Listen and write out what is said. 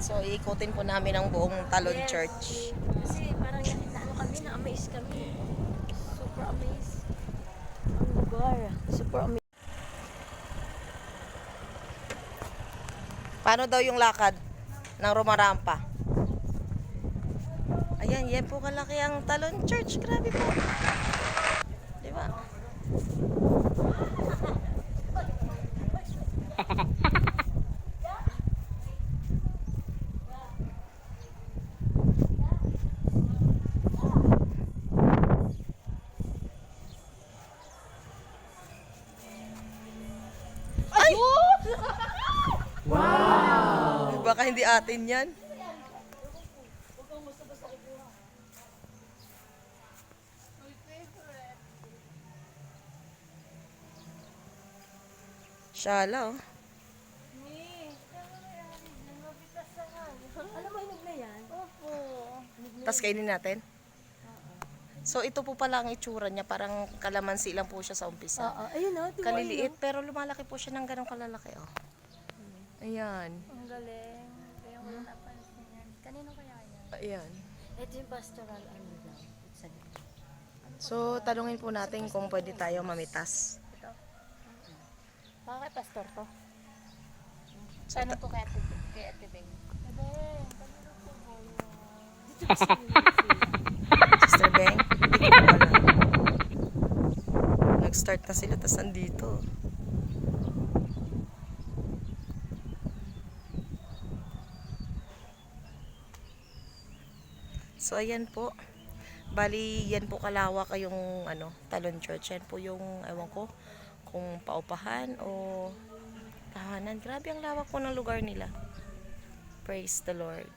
ikutin po namin ang buong Talon Yes. Church. Kasi parang naano kami, na-amaze kami. Super amaze. Ang lugar. Super amaze. Paano daw yung lakad ng Romarampa? Ayan, yan po kalaki ang Talon Church. Grabe po. Di ba? Ay! Wow! Baka hindi atin yan. Shala, oh. Alam mo, inog na yan? Opo. Tapos kainin natin. So, ito po pala ang itsura niya. Parang kalamansi lang po siya sa umpisa. Oo, ayun o. Diba, Kaliliit, pero lumalaki po siya ng ganong kalalaki, oh. Ayan. Ang galing. Kaya wala napansin yan. Kanino kaya yan? Ayan. Ito yung pastoral ano daw. It's a So, tanungin po natin kung pwede tayo mamitas. Baka kay pastor to? Tanong ko kay Ate, kay Ate Beng. Sister Beng, hindi ko po alam. Nag-start na sila, tapos nandito. So, ayan po. Bali, yan po kalawak yung ano, Talon Church. Yan po yung, ewan ko, kung paupahan o tahanan. Grabe ang lawak po ng lugar nila. Praise the Lord.